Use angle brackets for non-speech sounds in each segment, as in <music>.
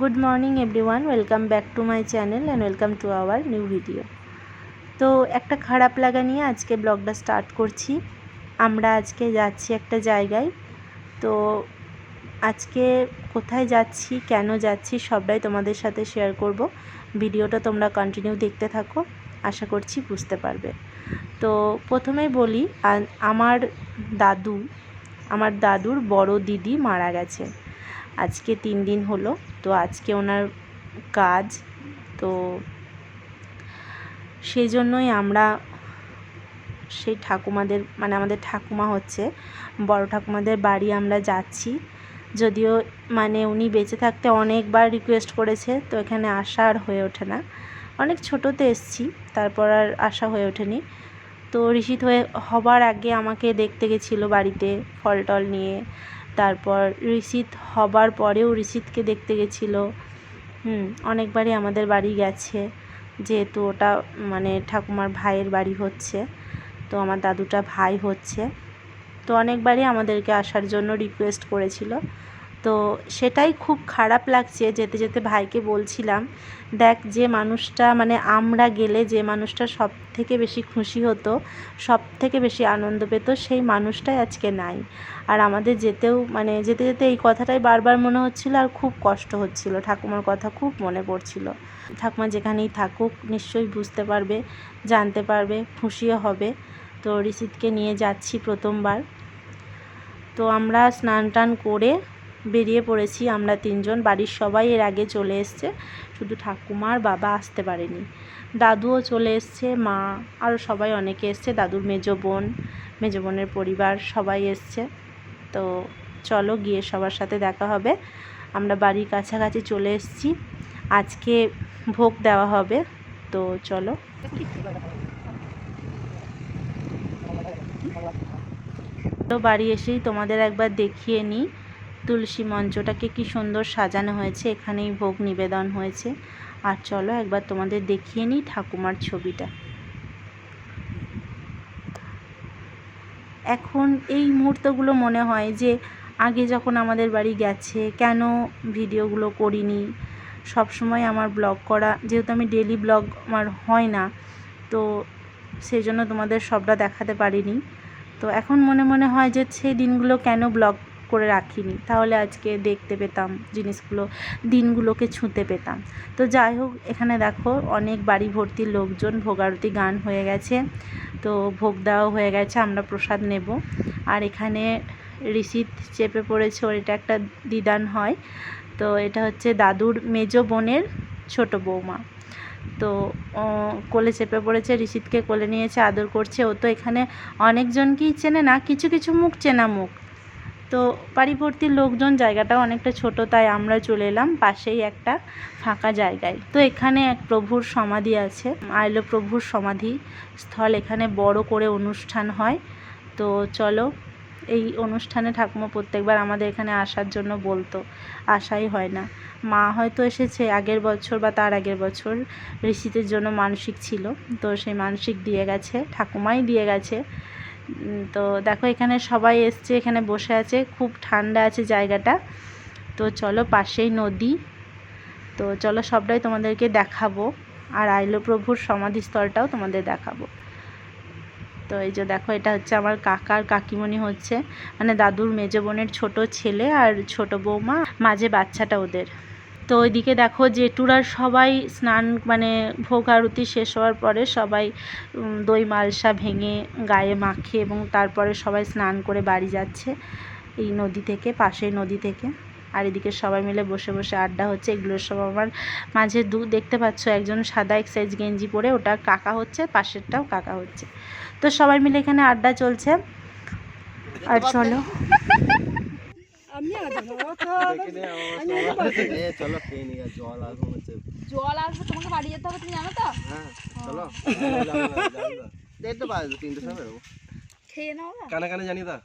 Good morning everyone welcome back to my channel and welcome to our new video তো একটা খারাপ লাগা নিয়ে আজকে ব্লগটা স্টার্ট করছি। আমরা আজকে যাচ্ছি একটা জায়গায়। তো আজকে কোথায় যাচ্ছি, কেন যাচ্ছি সবটাই তোমাদের সাথে শেয়ার করব। ভিডিওটা তোমরা কন্টিনিউ দেখতে থাকো, আশা করছি বুঝতে পারবে। তো প্রথমেই বলি আমার দাদু, আমার দাদুর বড় দিদি মারা গেছে। আজকে তিন দিন হলো, তো আজকে ওনার কাজ, তো সেই জন্যই আমরা সেই ঠাকুমাদের মানে আমাদের ঠাকুমা হচ্ছে, বড় ঠাকুমাদের বাড়ি আমরা যাচ্ছি। যদিও মানে উনি বেঁচে থাকতে অনেকবার রিকোয়েস্ট করেছে, তো এখানে আসা আর হয়ে ওঠে না। অনেক ছোটোতে এসছি, তারপর আর আসা হয়ে ওঠেনি। তো ঋষিত হয়ে হবার আগে আমাকে দেখতে গেছিল বাড়িতে ফল টল নিয়ে। তারপর ঋষিত হবার পরেও ঋষিতকে দেখতে গেছিল। হুম, অনেকবারই আমাদের বাড়ি গেছে, যেহেতু ওটা মানে ঠাকুমার ভাইয়ের বাড়ি হচ্ছে, তো আমার দাদুটা ভাই হচ্ছে। তো অনেকবারই আমাদেরকে আসার জন্য রিকোয়েস্ট করেছিল। তো সেটাই খুব খারাপ লাগছে, যেতে যেতে ভাইকে বলছিলাম, দেখ, যে মানুষটা মানে আমরা গেলে যে মানুষটা সব থেকে বেশি খুশি হতো সব থেকে বেশি আনন্দ পেত, সেই মানুষটাই আজকে নাই। আর আমাদের যেতেও মানে যেতে যেতে এই কথাটাই বারবার মনে হচ্ছিল আর খুব কষ্ট হচ্ছিল। ঠাকুমার কথা খুব মনে পড়ছিল। ঠাকুমা যেখানেই থাকুক, নিশ্চয়ই বুঝতে পারবে, জানতে পারবে, খুশিও হবে। তো ঋষিতকে নিয়ে যাচ্ছি প্রথমবার। তো আমরা স্নান টান করে বেরিয়ে পড়েছি আমরা তিনজন। বাড়ির সবাই এর আগে চলে এসছে। শুধু ঠাকুমার বাবা আসতে পারেনি। দাদুও চলে এসছে, মা, আরও সবাই অনেকে এসছে। দাদুর মেজো বোন, মেজো বোনের পরিবার সবাই এসছে। তো চলো গিয়ে সবার সাথে দেখা হবে। আমরা বাড়ির কাছাকাছি চলে এসেছি। আজকে ভোগ দেওয়া হবে। তো চলো। তো বাড়ি এসেই তোমাদের একবার দেখিয়ে নিই। তুলসী মঞ্চটাকে কি সুন্দর সাজানো হয়েছে, এখানেই ভোগ নিবেদন হয়েছে। আর চলো একবার তোমাদের দেখিয়ে নিই ঠাকুমার ছবিটা। এখন এই মুহূর্তগুলো মনে হয় যে আগে যখন আমাদের বাড়ি গেছে, কেন ভিডিওগুলো করিনি? সব সময় আমার ব্লগ করা, যেহেতু আমি ডেলি ব্লগ আমার হয় না, তো সেই জন্য তোমাদের সবটা দেখাতে পারিনি। তো এখন মনে মনে হয় যে সেই দিনগুলো কেন ব্লগ করে রাখিনি। তাহলে আজকে দেখতে পেতাম জিনিসগুলো, দিনগুলোকে ছুঁতে পেতাম। তো যাই হোক, এখানে দেখো অনেক বাড়ি ভর্তি লোকজন, ভোগারতি গান হয়ে গেছে। তো ভোগ দেওয়া হয়ে গেছে, আমরা প্রসাদ নেব। আর এখানে ঋষিত চেপে পড়েছে, ওর এটা একটা দিদান হয়। তো এটা হচ্ছে দাদুর মেজ বোনের ছোট বৌমা। তো কোলে চেপে পড়েছে, ঋষিতকে কোলে নিয়েছে আদর করছে। ও তো এখানে অনেকজনকেই চেনে না, কিছু কিছু মুখ চেনা মুখ। তো বাড়িভর্তি লোকজন জায়গাটাও অনেকটা ছোট, তাই আমরা চলে এলাম পাশেই একটা ফাঁকা জায়গায়। তো এখানে এক প্রভুর সমাধি আছে। আইলো প্রভুর সমাধি স্থল, এখানে বড় করে অনুষ্ঠান হয়। তো চলো, এই অনুষ্ঠানে ঠাকুমা প্রত্যেকবার আমাদের এখানে আসার জন্য বলতো আসাই হয় না। মা হয়তো এসেছে আগের বছর বা তার আগের বছর ঋষিতের জন্য মানসিক ছিল। তো সেই মানসিক দিয়ে গেছে, ঠাকুমাই দিয়ে গেছে। তো দেখো এখানে সবাই এসছে, এখানে বসে আছে। খুব ঠান্ডা আছে জায়গাটা। তো চলো পাশেই নদী। তো চলো সবটাই তোমাদেরকে দেখাবো। আর আইলো প্রভুর সমাধিস্থলটাও তোমাদের দেখাবো। তো এই যে দেখো, এটা হচ্ছে আমার কাকার কাকিমণি হচ্ছে। মানে দাদুর মেজো বোনের ছোট ছেলে আর ছোট বৌমা, মাঝে বাচ্চাটা ওদের। তো ওইদিকে দেখো জেঠুরার সবাই স্নান মানে ভোগ আরতি শেষ হওয়ার পরে সবাই দই মালসা ভেঙে গায়ে মাখে এবং তারপরে সবাই স্নান করে বাড়ি যাচ্ছে এই নদী থেকে পাশের নদী থেকে। আর এদিকে সবাই মিলে বসে বসে আড্ডা হচ্ছে। এগুলো সব আমার মাঝে দু দেখতে পাচ্ছ একজন সাদা এক্সাইজ গেঞ্জি পরে ওটা কাকা হচ্ছে পাশেরটাও কাকা হচ্ছে। তো সবাই মিলে এখানে আড্ডা চলছে। আর চলো। আমি চলো খেয়ে নিয়ে জল হচ্ছে জল আসবে তোমাকে বাড়ি যেতে হবে তুমি জানো তো? হ্যাঁ চলো। দেখতে পারো তিনটে সময় বেরোবো খেয়ে নাও কানে কানে জানি তা।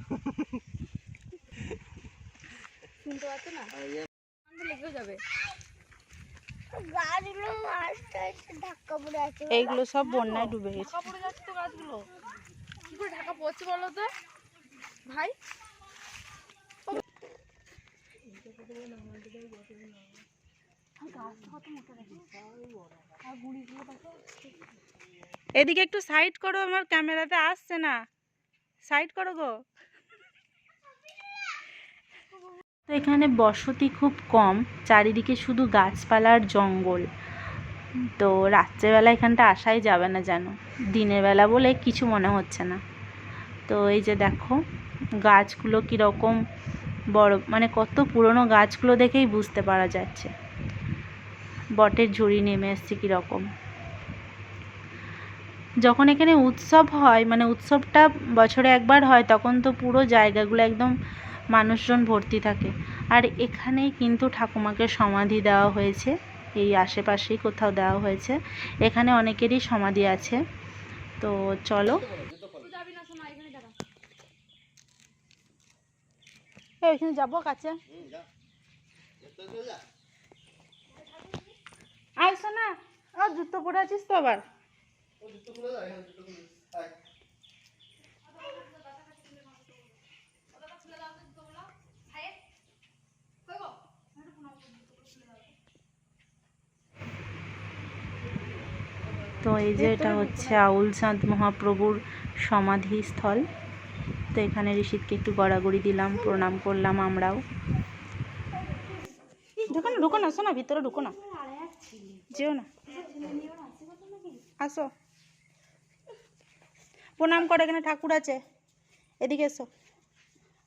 শুনতে পাচ্ছ না? লেগেও যাবে। গাছগুলো আস্তে আস্তে ধাক্কা পড়ে এইগুলো সব বন্যায় ডুবে গেছে। ঢাকা পড়ে যাচ্ছে তো গাছগুলো ঢাকা পড়ছে বলো তো? ভাই? এদিকে একটু সাইড করো, আমার ক্যামেরাতে আসছে না। সাইড করো গো। তো এখানে বসতি খুব কম, চারিদিকে শুধু গাছপালা আর জঙ্গল। তো রাত্রেবেলা এখানটা আসাই যাবে না যেন। দিনের বেলা বলে কিছু মনে হচ্ছে না। তো এই যে দেখো, গাছগুলো কীরকম বড় মানে কত পুরনো গাছগুলো দেখেই বুঝতে পারা যাচ্ছে। বটের ঝুড়ি নেমে এসছে কীরকম। যখন এখানে উৎসব হয় মানে উৎসবটা বছরে একবার হয়, তখন তো পুরো জায়গাগুলো একদম মানুষজন ভর্তি থাকে। আর এখানেই কিন্তু ঠাকুমাকে সমাধি দেওয়া হয়েছে। এই আশেপাশেই কোথাও দেওয়া হয়েছে। এখানে অনেকেরই সমাধি আছে। তো চলো তুই যাবি না শোনা এখানে দাঁড়া এখানে যাব, কাছে। আয় শোনা ও, জুতো পরে আছিস তো আবার। তো এই যে এটা হচ্ছে আউল চাঁদ মহাপ্রভুর সমাধিস্থল। তো এখানে ঋষিদকে একটু গড়াগড়ি দিলাম, প্রণাম করলাম আমরাও। ঢুকো না ঢুকো না, শোনো না ভিতরে ঢুকো না। যেও না। আসো। প্রণাম করো, এখানে ঠাকুর আছে। এদিকে এসো।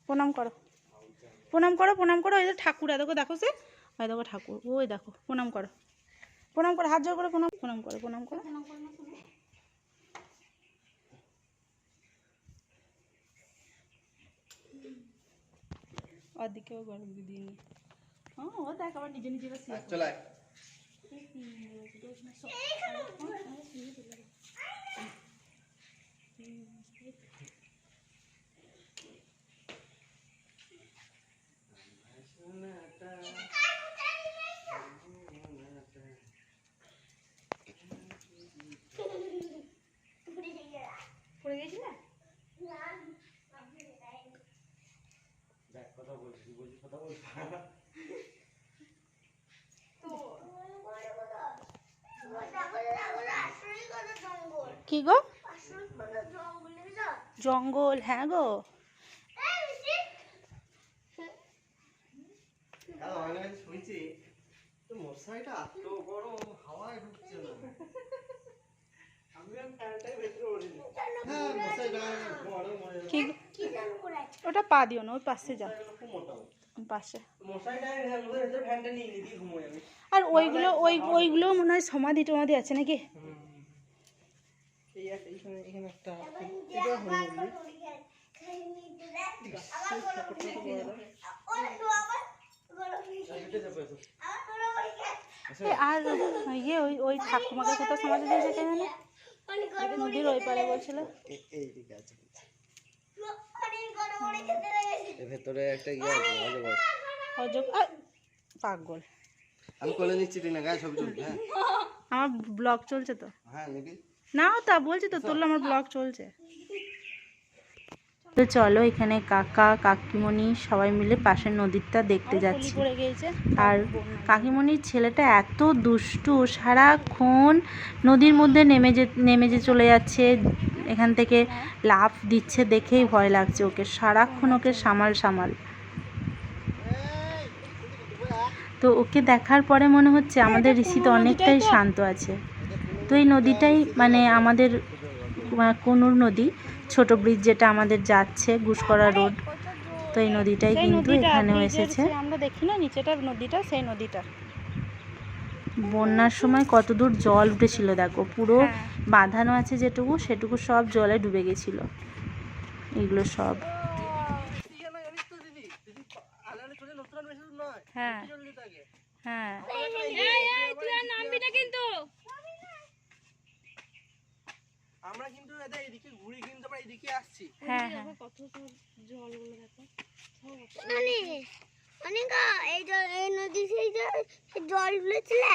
প্রণাম করো। প্রণাম করো প্রণাম করো ওই ঠাকুর দেখো দেখো সে। ওই দেখো ঠাকুর, ওই দেখো, প্রণাম করো। প্রণাম করো, হাত জোর করে প্রণাম প্রণাম করো প্রণাম করো। ওদিকেও গরম দিদিনি হ্যাঁ ও দেখ আবার নিজে নিজে বসে চলে পড়ে গেছিলে কি গো জঙ্গলে যা জঙ্গল হ্যাঁ গো হ্যাঁ অনেক আগে শুয়েছি তো মশারিটা এত গরম হাওয়ায় ঢুকছে না। হ্যাঁ গরম হয়ে কি গো? কি ওটা পা দিও না, ওই পাশে যাও। পাশে। আর ওইগুলো, ওই, ওইগুলো মনে হয় সমাধি টমাধি আছে নাকি? আর ইয়ে ওই ওই ঠাকুমাকে কোথাও সমাধি দিয়েছে নদীর ওই পারে বলছিল এ- এই দিকে আছে অনেক গরম করে খেতে লেগেছে এর ভেতরে একটা ইয়ে আছে অজগর অযোগ পাগল। আমি কোলে নিচ্ছি তুই না গায়ে ছবি তুলবি হ্যাঁ? আমার ব্লগ চলছে তো। হ্যাঁ নিবি। নাও তা বলছি তো তোর আমার ব্লগ চলছে। তো চলো এখানে কাকা কাকিমণি সবাই মিলে পাশের নদীরটা দেখতে যাচ্ছি। আর কাকিমণির ছেলেটা এত দুষ্টু সারাক্ষণ নদীর মধ্যে নেমে যে নেমে যে চলে যাচ্ছে এখান থেকে লাফ দিচ্ছে দেখেই ভয় লাগছে ওকে। সারাক্ষণ ওকে সামাল সামাল। তো ওকে দেখার পরে মনে হচ্ছে আমাদের ঋষি তো অনেকটাই শান্ত আছে। তো এই নদীটাই মানে আমাদের কুনুর নদী ছোট ব্রিজ যেটা আমাদের যাচ্ছে গুসকরা রোড তো এই নদীটাই কিন্তু এখানেও এসেছে। আমরা দেখি না নিচেটা নদীটা সেই নদীটা বন্যার সময় কত দূর জল উঠেছিল দেখো পুরো বাঁধানো আছে যেটুকু সেটুকু সব জলে ডুবে গেছিল। এগুলো সব। হ্যাঁ। হ্যাঁ। তুই আর নামবি না কিন্তু আমরা কিন্তু দাদা এদিকে ঘুরে কিন্তু আমরা এদিকে আসছি। হ্যাঁ হ্যাঁ। নানি। অনিকা এই এই নদী সেই জল গুলেছিলে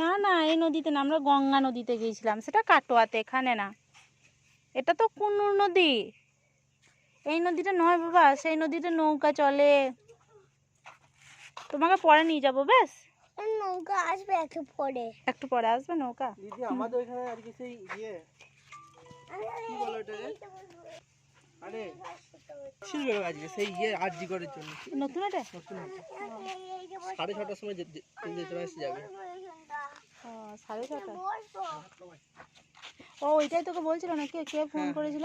না না এই নদীতে না আমরা গঙ্গা নদীতে গিয়েছিলাম। সেটা কাটোয়াতে এখানে না। এটা তো কুন্নুর নদী। এই নদীটা নয় বাবা সেই নদীতে নৌকা চলে। তোমাকে পরে নিয়ে যাব বেশ নৌকা আসবে একটু পরে। একটু পরে আসবে নৌকা? দিদি আমাদের সেই ইয়ে? কি বলো এটাকে আরে ছিল আজকে সেই ইয়ে আরজি করার জন্য। নতুন এটা? নতুন সাড়ে ছটার সময় যেতে যাবে? ও সাড়ে ছটা। ও ওইটাই তোকে বলছিল না কে কে ফোন করেছিল?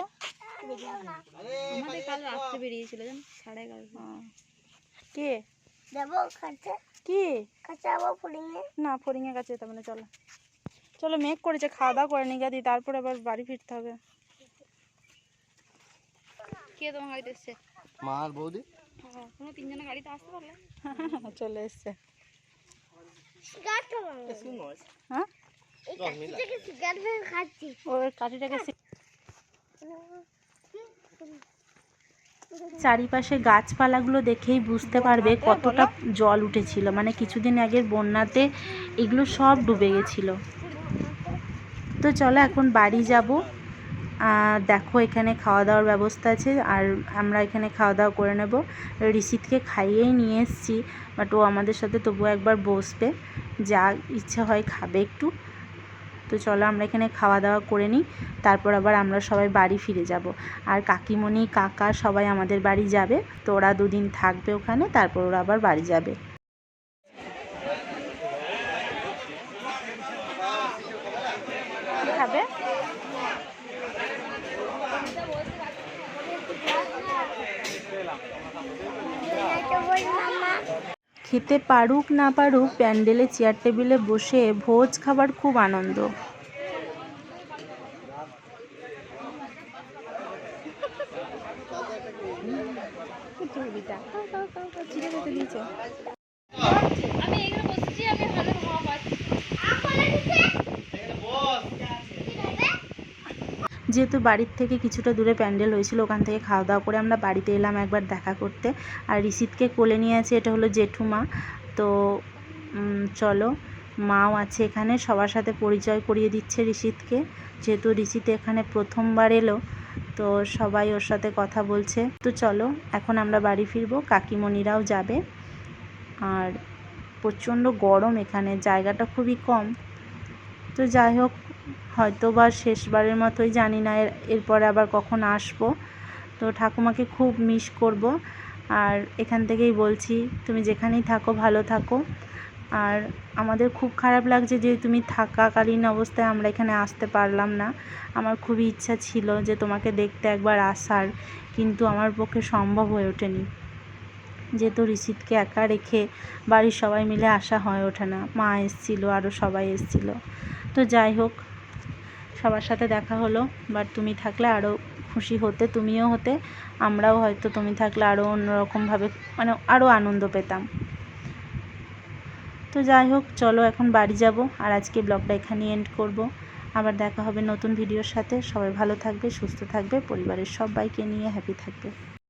আমাদের কাল রাত্রে বেরিয়েছিল জান? সাড়ে এগারোটা ও। কে? দেবো কাছে। কি? না কাছে যেতে হবে না চলো। চলো মেঘ করেছে খাওয়া দাওয়া করে নি গাদি তারপরে আবার বাড়ি ফিরতে হবে। কে তোমার গাড়িতে এসছে? মা আর বৌদি গাড়িতে আসতে পারলে। <laughs> চলে এসছে। হ্যাঁ? ওর কাঠিটাকে <laughs> চারিপাশে গাছপালাগুলো দেখেই বুঝতে পারবে কতটা জল উঠেছিল। মানে কিছুদিন আগের বন্যাতে এগুলো সব ডুবে গেছিল। তো চলো এখন বাড়ি যাব। দেখো, এখানে খাওয়া দাওয়ার ব্যবস্থা আছে আর আমরা এখানে খাওয়া দাওয়া করে নেব। ঋষিতকে খাইয়েই নিয়ে এসেছি, বাট ও আমাদের সাথে তবুও একবার বসবে, যা ইচ্ছা হয় খাবে একটু। তো চলো, আমরা এখানে খাওয়া দাওয়া করে নিই, তারপর আবার আমরা সবাই বাড়ি ফিরে যাব। আর কাকিমণি, কাকা সবাই আমাদের বাড়ি যাবে, তো ওরা দুদিন থাকবে ওখানে, তারপর ওরা আবার বাড়ি যাবে। খেতে পারুক না পারুক প্যান্ডেলে চেয়ার টেবিলে বসে ভোজ খাবার খুব আনন্দ আমি এখানে বসেছি আমি ভালো হাওয়া পাচ্ছি যেহেতু বাড়ির থেকে কিছুটা দূরে প্যান্ডেল হয়েছিল, ওখান থেকে খাওয়া দাওয়া করে আমরা বাড়িতে এলাম একবার দেখা করতে। আর ঋষিতকে কোলে নিয়ে আছে, এটা হলো জেঠুমা। তো চলো, মাও আছে এখানে, সবার সাথে পরিচয় করিয়ে দিচ্ছে ঋষিতকে যেহেতু ঋষিত এখানে প্রথমবার এলো, তো সবাই ওর সাথে কথা বলছে। তো চলো, এখন আমরা বাড়ি ফিরবো, কাকিমণিরাও যাবে। আর প্রচণ্ড গরম এখানে, জায়গাটা খুবই কম। তো যাই হোক হয়তো বা শেষবারের মতোই, জানি না, এর, এরপরে আবার কখন আসব। তো ঠাকুমাকে খুব মিস করব। আর এখান থেকেই বলছি, তুমি যেখানেই থাকো, ভালো থাকো। আর আমাদের খুব খারাপ লাগছে যে তুমি থাকাকালীন অবস্থায় আমরা এখানে আসতে পারলাম না। আমার খুবই ইচ্ছা ছিল যে তোমাকে দেখতে একবার আসার, কিন্তু আমার পক্ষে সম্ভব হয়ে ওঠেনি। যেহেতু ঋষিতকে একা রেখে বাড়ির সবাই মিলে আসা হয়ে ওঠে না, মা এসেছিল, আরও সবাই এসেছিল। তো যাই হোক সবার সাথে দেখা হলো বাট তুমি থাকলে আরও খুশি হতে, তুমিও হতে, আমরাও হয়তো তুমি থাকলে আরও অন্যরকমভাবে মানে আরও আনন্দ পেতাম। তো যাই হোক, চলো এখন বাড়ি যাব, আর আজকে ব্লগটা এখানেই এন্ড করব। আবার দেখা হবে নতুন ভিডিওর সাথে। সবাই ভালো থাকবে, সুস্থ থাকবে, পরিবারের সবাইকে নিয়ে হ্যাপি থাকবে।